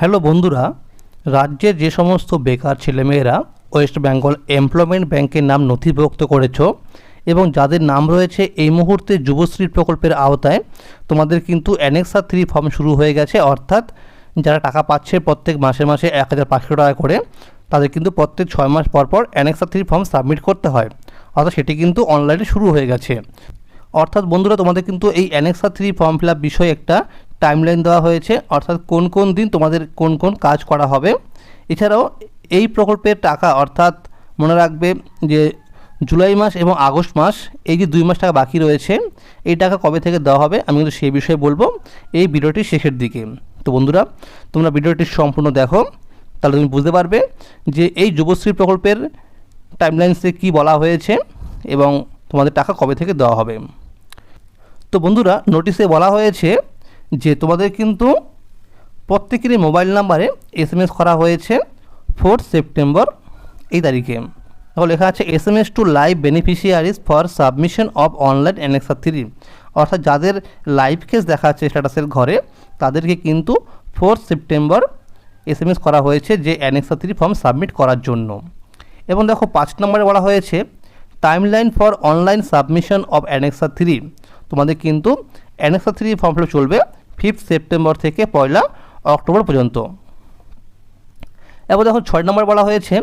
Hello বন্ধুরা, রাজ্যের যে সমস্ত বেকার ছেলেমেয়েরা ওয়েস্ট বেঙ্গল এমপ্লয়মেন্ট ব্যাংকের নাম নথিভুক্ত করেছ এবং যাদের নাম রয়েছে এই মুহূর্তে যুবশ্রী প্রকল্পের আওতায়, তোমাদের কিন্তু অ্যানেক্সা থ্রি ফর্ম শুরু হয়ে গেছে। অর্থাৎ যারা টাকা পাচ্ছে প্রত্যেক মাসে মাসে এক হাজার পাঁচশো টাকা করে, তাদের কিন্তু প্রত্যেক ছয় মাস পর পর অ্যানেক্সা থ্রি ফর্ম সাবমিট করতে হয়। অর্থাৎ সেটি কিন্তু অনলাইনে শুরু হয়ে গেছে। অর্থাৎ বন্ধুরা, তোমাদের কিন্তু এই annexure three form fill up বিষয়ে একটা টাইমলাইন দেওয়া হয়েছে, অর্থাৎ কোন কোন দিন তোমাদের কোন কোন কাজ করা হবে। এছাড়াও এই প্রকল্পের টাকা, অর্থাৎ মনে রাখবে যে জুলাই মাস এবং আগস্ট মাস, এই যে দুই মাস টাকা বাকি রয়েছে, এই টাকা কবে থেকে দেওয়া হবে, আমি কিন্তু সেই বিষয়ে বলব এই ভিডিওটির শেষের দিকে। তো বন্ধুরা, তোমরা ভিডিওটি সম্পূর্ণ দেখো, তাহলে তুমি বুঝতে পারবে যে এই যুবশ্রী প্রকল্পের টাইমলাইন্সে কি বলা হয়েছে এবং তোমাদের টাকা কবে থেকে দেওয়া হবে। তো বন্ধুরা নোটিশে বলা হয়েছে যে তোমাদের কিন্তু প্রত্যেকেরই মোবাইল নাম্বারে এস এম এস করা হয়েছে ফোর্থ সেপ্টেম্বর এই তারিখে। তখন লেখা আছে S M S to live beneficiaries for submission of online annexure three. অর্থাৎ যাদের লাইভ কেস দেখা যাচ্ছে স্ট্যাটাসের ঘরে, তাদেরকে কিন্তু fourth September S M S করা হয়েছে যে অ্যানেক্সা থ্রি ফর্ম সাবমিট করার জন্য। এবং দেখো, পাঁচ নম্বরে বলা হয়েছে, timeline for online submission of annexure three. তোমাদের কিন্তু অ্যানেক্সা থ্রি ফর্ম ফিল চলবে ফিফথ সেপ্টেম্বর থেকে পয়লা অক্টোবর পর্যন্ত। এবার দেখো ছয় নম্বর বলা হয়েছে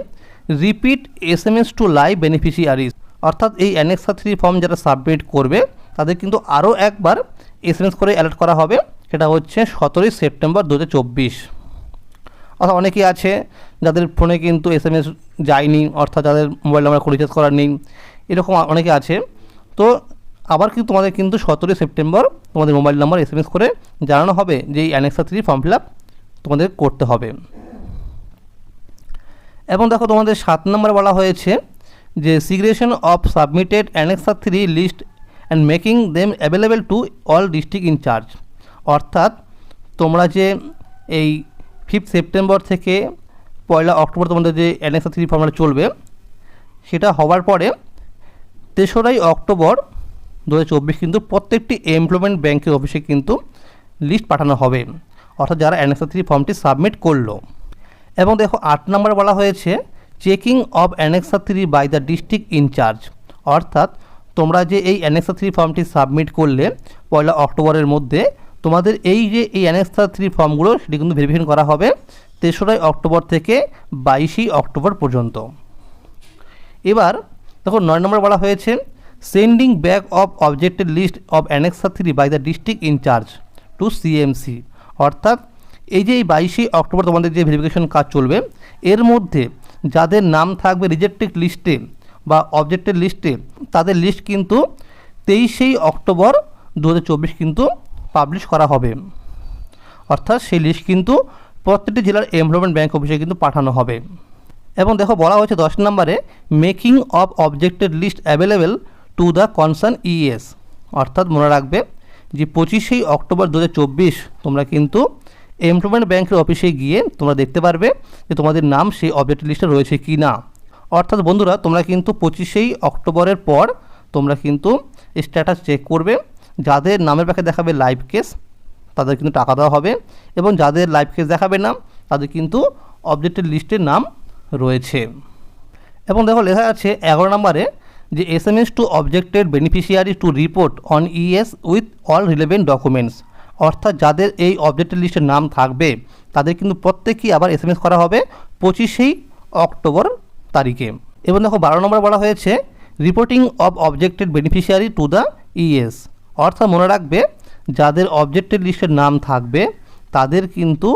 repeat S M S to live beneficiaries অর্থাৎ এই অ্যানেক্সা থ্রি ফর্ম যারা সাবমিট করবে, তাদের কিন্তু আরও একবার এস এম এস করে অ্যালার্ট করা হবে। সেটা হচ্ছে সতেরোই সেপ্টেম্বর দু হাজার চব্বিশ। অর্থাৎ অনেকেই আছে যাদের ফোনে কিন্তু এস এম এস যায়নি, অর্থাৎ যাদের মোবাইল নাম্বার রিচার্জ করার নেই, এরকম অনেকে আছে। তো আবার কিন্তু তোমাদের কিন্তু সতেরোই সেপ্টেম্বর তোমাদের মোবাইল নাম্বার এস করে জানানো হবে যে এই অ্যানেক্সা থ্রি ফর্ম ফিল তোমাদের করতে হবে। এবং দেখো তোমাদের সাত নম্বর বলা হয়েছে যে segregation of submitted annexure three list and making them available to all district incharge অর্থাৎ তোমরা যে এই ফিফথ সেপ্টেম্বর থেকে পয়লা অক্টোবর তোমাদের যে অ্যানেক্সা থ্রি ফর্মটা চলবে, সেটা হওয়ার পরে তেসরাই অক্টোবর দু হাজার চব্বিশ কিন্তু প্রত্যেকটি এমপ্লয়মেন্ট ব্যাংকের অফিসে কিন্তু লিস্ট পাঠানো হবে। অর্থাৎ যারা অ্যানেক্সা থ্রি ফর্মটি সাবমিট করল। এবং দেখো আট নম্বর বলা হয়েছে checking of annexure three by the district incharge অর্থাৎ তোমরা যে এই অ্যানেক্সা থ্রি ফর্মটি সাবমিট করলে, পয়লা অক্টোবরের মধ্যে, তোমাদের এই যে এই অ্যানেক্সা থ্রি ফর্মগুলো সেটি কিন্তু ভেরিফিকেশন করা হবে তেসরাই অক্টোবর থেকে বাইশে অক্টোবর পর্যন্ত। এবার দেখো নয় নম্বর বলা হয়েছে sending back of objected list of annexure three by the district incharge to CMC অর্থাৎ এই যে এই বাইশে অক্টোবর তোমাদের যে ভেরিফিকেশন কাজ চলবে, এর মধ্যে যাদের নাম থাকবে রিজেক্টেড লিস্টে বা অবজেক্টেড লিস্টে তাদের লিস্ট কিন্তু তেইশেই অক্টোবর দু হাজার চব্বিশ কিন্তু পাবলিশ করা হবে। অর্থাৎ সেই লিস্ট কিন্তু প্রত্যেকটি জেলার এমপ্লয়মেন্ট ব্যাংক অফিসে কিন্তু পাঠানো হবে। এবং দেখো বলা হয়েছে দশ নম্বরে making of objected list available to the concern ES অর্থাৎ মনে রাখবে যে পঁচিশেই অক্টোবর দু হাজার চব্বিশ তোমরা কিন্তু এমপ্লয়মেন্ট ব্যাংকের অফিসে গিয়ে তোমরা দেখতে পারবে যে তোমাদের নাম সেই অবজেক্ট লিস্টে রয়েছে কি না। অর্থাৎ বন্ধুরা, তোমরা কিন্তু পঁচিশেই অক্টোবরের পর তোমরা কিন্তু স্ট্যাটাস চেক করবে। যাদের নামের পাখে দেখাবে লাইভ কেস তাদের কিন্তু টাকা দেওয়া হবে এবং যাদের লাইভ কেস দেখাবে না তাদের কিন্তু অবজেক্টের লিস্টের নাম রয়েছে। এবং দেখো লেখা আছে এগারো নম্বরে যে S M S to objected beneficiary to report on ES with all relevant documents অর্থাৎ যাদের এই অবজেক্টের লিস্টের নাম থাকবে, তাদের কিন্তু প্রত্যেকেই আবার এস এম এস করা হবে পঁচিশেই অক্টোবর তারিখে। এবং দেখো বারো নম্বর বলা হয়েছে reporting of objected beneficiary to the ES অর্থাৎ মনে রাখবে, যাদের অবজেক্টেড লিস্টের নাম থাকবে, তাদের কিন্তু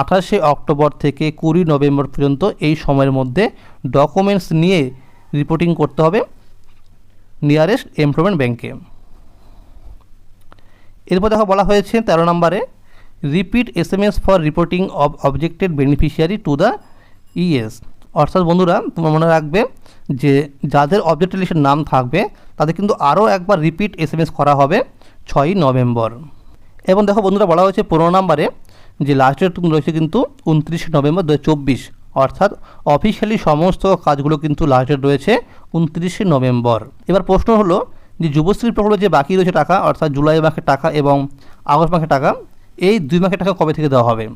আঠাশে অক্টোবর থেকে কুড়ি নভেম্বর পর্যন্ত এই সময়ের মধ্যে ডকুমেন্টস নিয়ে রিপোর্টিং করতে হবে। নিয়ারেস্ট এমপ্লয়মেন্ট ব্যাংকে এরপর দেখো বলা হয়েছে তেরো নম্বরে repeat S M S for reporting of objected beneficiary to the ES অর্থাৎ বন্ধুরা, তোমরা মনে রাখবে যে যাদের অবজেক্ট নাম থাকবে, তাদের কিন্তু আরও একবার রিপিট এস এম এস করা হবে ছয়ই নভেম্বর। এবং দেখো বন্ধুরা বলা হয়েছে পনেরো নম্বরে যে লাস্ট ডেট রয়েছে কিন্তু উনত্রিশে নভেম্বর দু চব্বিশ। অর্থাৎ অফিসিয়ালি সমস্ত কাজগুলো কিন্তু লাস্ট ডেট রয়েছে উনত্রিশে নভেম্বর। এবার প্রশ্ন হলো যে যুবশ্রী প্রকল্পে যে বাকি রয়েছে টাকা, অর্থাৎ জুলাই মাসের টাকা এবং আগস্ট মাসের টাকা, এই দুই মাসের টাকা কবে থেকে দেওয়া হবে?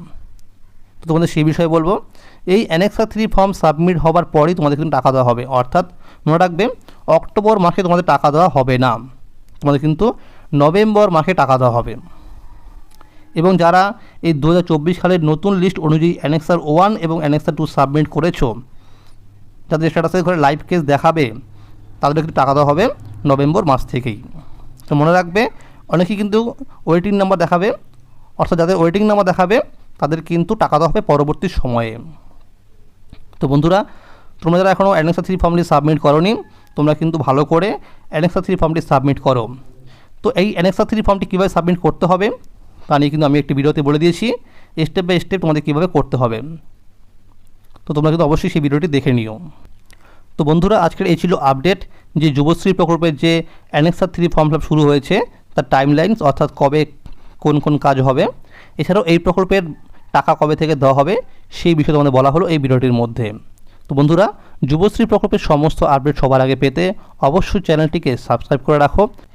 তো তোমাদের সেই বিষয়ে বলব। এই অ্যানেক্সা থ্রি ফর্ম সাবমিট হওয়ার পরই তোমাদের কিন্তু টাকা দেওয়া হবে। অর্থাৎ মনে রাখবে, অক্টোবর মাসে তোমাদের টাকা দেওয়া হবে না। তোমাদের কিন্তু নভেম্বর মাসে টাকা দেওয়া হবে। এবং যারা এই দু হাজার চব্বিশ সালের নতুন লিস্ট অনুযায়ী অ্যানেক্সার ওয়ান এবং অ্যানেক্সার টু সাবমিট করেছ, যাদের স্ট্যাটাসে ঘরে লাইভ কেস দেখাবে, তাদের কিন্তু টাকা দেওয়া হবে নভেম্বর মাস থেকেই। তো মনে রাখবে, অনেকেই কিন্তু ওয়েটিং নাম্বার দেখাবে, অর্থাৎ যাদের ওয়েটিং নাম্বার দেখাবে, তাদের কিন্তু টাকা দেওয়া হবে পরবর্তী সময়ে। তো বন্ধুরা, তোমরা যারা এখনও অ্যানেক্সা থ্রি ফর্মটি সাবমিট করনি, তোমরা কিন্তু ভালো করে অ্যানেক্সা থ্রি ফর্মটি সাবমিট করো। তো এই অ্যানেক্সা থ্রি ফর্মটি কীভাবে সাবমিট করতে হবে তা নিয়ে কিন্তু আমি একটি ভিডিওতে বলে দিয়েছি স্টেপ বাই স্টেপ তোমাদের কীভাবে করতে হবে। তো তোমরা কিন্তু অবশ্যই সেই ভিডিওটি দেখে নিও। তো বন্ধুরা, আজকের এই ছিল আপডেট যে যুবশ্রী প্রকল্পের যে অ্যানেক্সা থ্রি ফর্ম ফিল শুরু হয়েছে তার টাইমলাইন্স অর্থাৎ কবে কোন কোন কাজ হবে, এছাড়াও এই প্রকল্পের টাকা কবে থেকে দেওয়া হবে, সেই বিষয়ে তোমাদের বলা হলো এই ভিডিওটির মধ্যে। তো বন্ধুরা, যুবশ্রী প্রকল্পের সমস্ত আপডেট সবার আগে পেতে অবশ্যই চ্যানেলটিকে সাবস্ক্রাইব করে রাখো